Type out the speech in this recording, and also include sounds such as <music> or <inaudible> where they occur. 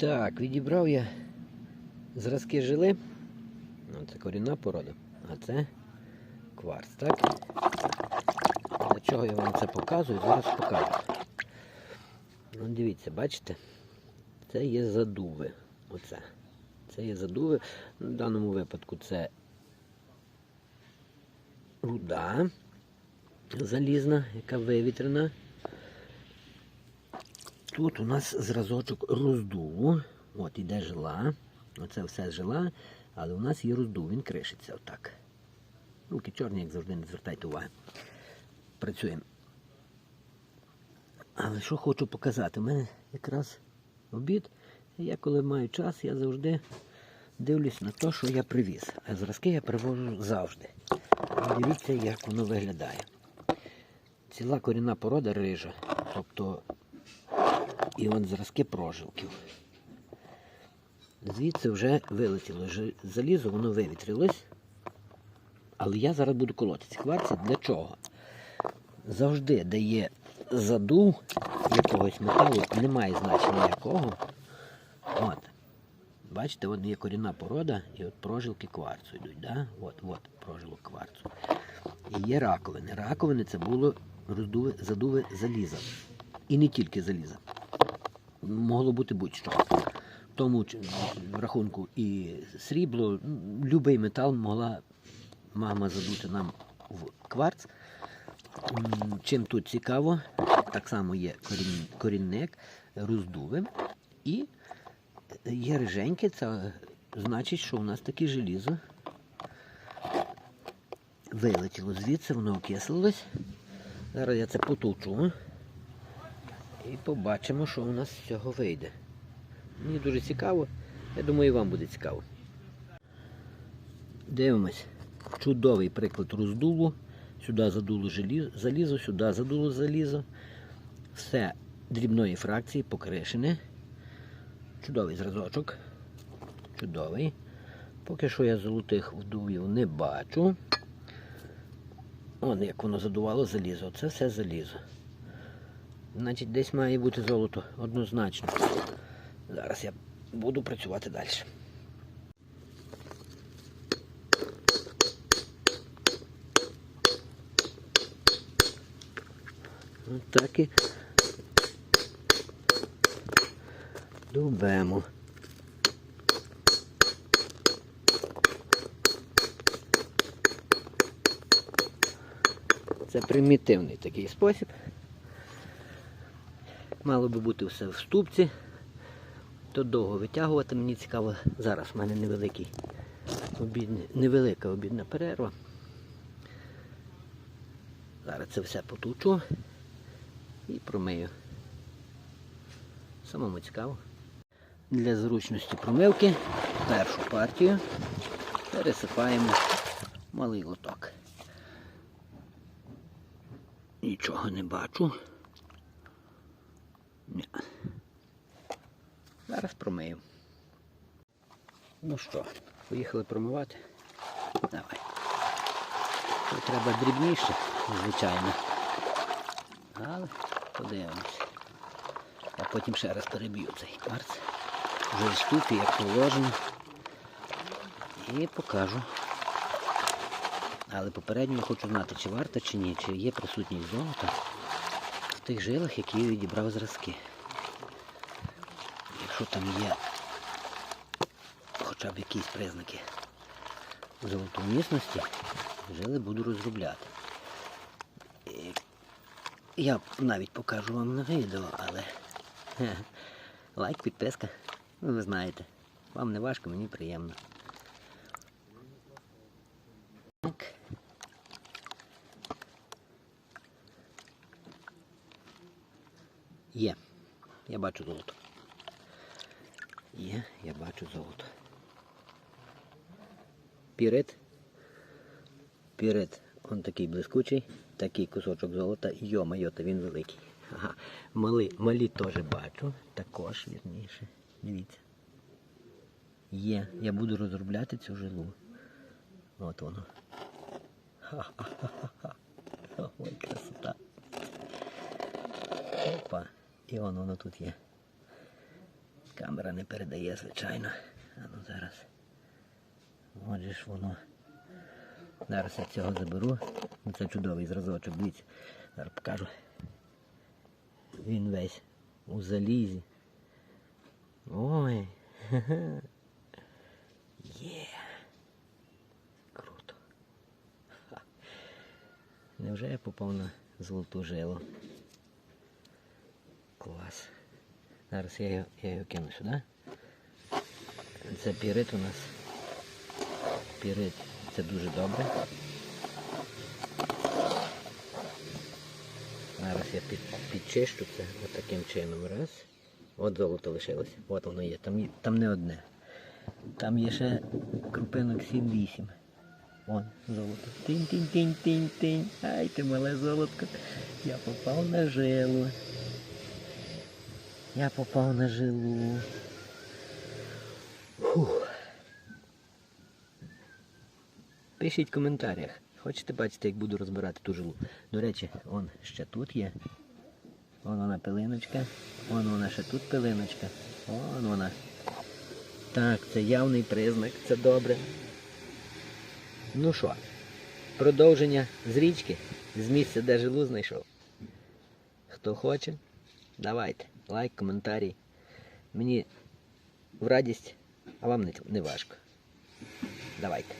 Так, відібрав я зразки жили. Ну, це корінна порода, а це кварц, так? Для чого я вам це показую? Зараз покажу. Ну, дивіться, бачите? Це є задуви. Оце. Це є задуви. В даному випадку це руда залізна, яка вивітрена. Тут у нас зразочок роздуву. От іде жила. Оце все жила, але у нас є роздув, він кришиться отак. Руки чорні, як завжди, не звертайте уваги. Працюємо. Але що хочу показати? У мене якраз обід. Я коли маю час, я завжди дивлюсь на те, що я привіз. А зразки я привожу завжди. Дивіться, як воно виглядає. Ціла корінна порода рижа. Тобто і от зразки прожилків. Звідси вже вилетіло залізо, воно вивітрилось. Але я зараз буду колоти ці кварці. Для чого? Завжди, де є задув якогось металу, немає значення якого. От. Бачите, от є корінна порода, і от прожилки кварцу йдуть. Да? От, от прожилок кварцу. І є раковини. Раковини це було роздуви, задуви заліза. І не тільки заліза. Могло бути будь-що. В тому ч- рахунку і срібло, будь-який метал могла мама задути нам в кварц. Чим тут цікаво, так само є корінник, роздуви і є риженьке, це значить, що у нас таке желізо вилетіло звідси, воно окислилось. Зараз я це потовчу і побачимо, що у нас з цього вийде. Мені дуже цікаво, я думаю, і вам буде цікаво. Дивимось. Чудовий приклад роздулу. Сюди задуло залізо, сюди задуло залізо. Все дрібної фракції покришене. Чудовий зразочок. Чудовий. Поки що я золотих вдувів не бачу. Он як воно задувало залізо. Це все залізо. Значить, десь має бути золото однозначно. Зараз я буду працювати далі. От так і дубемо. Це примітивний такий спосіб. Мало би бути все в ступці. То довго витягувати, мені цікаво, зараз в мене невеликий обідний, невелика обідна перерва. Зараз це все потучу і промию. Самому цікаво. Для зручності промивки першу партію пересипаємо малий лоток. Нічого не бачу. Ні. Зараз промию. Ну що, поїхали промивати? Давай. Тут треба дрібніше, звичайно. Але подивимось. А потім ще раз переб'ю цей кварц. Вже в ступі, як положено. І покажу. Але попередньо хочу знати, чи варто, чи ні, чи є присутність золота тих жилах, які я відібрав зразки. Якщо там є хоча б якісь признаки золотовмісності, жили буду розробляти. Я навіть покажу вам на відео, але <laughs> лайк, підписка, ну ви знаєте. Вам не важко, мені приємно. Є. Я бачу золото. Є, я бачу золото. Пірит. Пірит. Он такий блискучий, такий кусочок золота. Йо-майо, та він великий. Ага. Мали, малі теж бачу. Також вірніше. Дивіться. Є. Я буду розробляти цю жилу. От воно. Ха-ха-ха-ха. Ой, красота. Опа. І воно, воно тут є. Камера не передає, звичайно. А ну зараз. Отже ж воно. Зараз я цього заберу. Ну, Це чудовий зразочок, дивіться. Зараз покажу. Він весь у залізі. Ой. <laughs> Є. Круто. Невже я попав золоту жилу? Клас. Зараз я його, я його кину сюди. Це пірит у нас. Пірит це дуже добре. Зараз я під, підчищу це отаким чином. Раз. От золото лишилося. От воно є. Там, там не одне. Там є ще крупинок 7-8. Вон, золото. Тинь-тинь-тинь-тинь-тинь. Ай, ти мале золотко. Я попав на жилу. Я попав на жилу. Фух. Пишіть в коментарях. Хочете бачити, як буду розбирати ту жилу. До речі, он ще тут є. Вон вона пилиночка. Вон вона ще тут пилиночка. Вон вона. Так, це явний признак, це добре. Ну що, продовження з річки, з місця, де жилу знайшов. Хто хоче, давайте. Лайк, коментарі. Мені в радість, а вам не, важко. Давайте.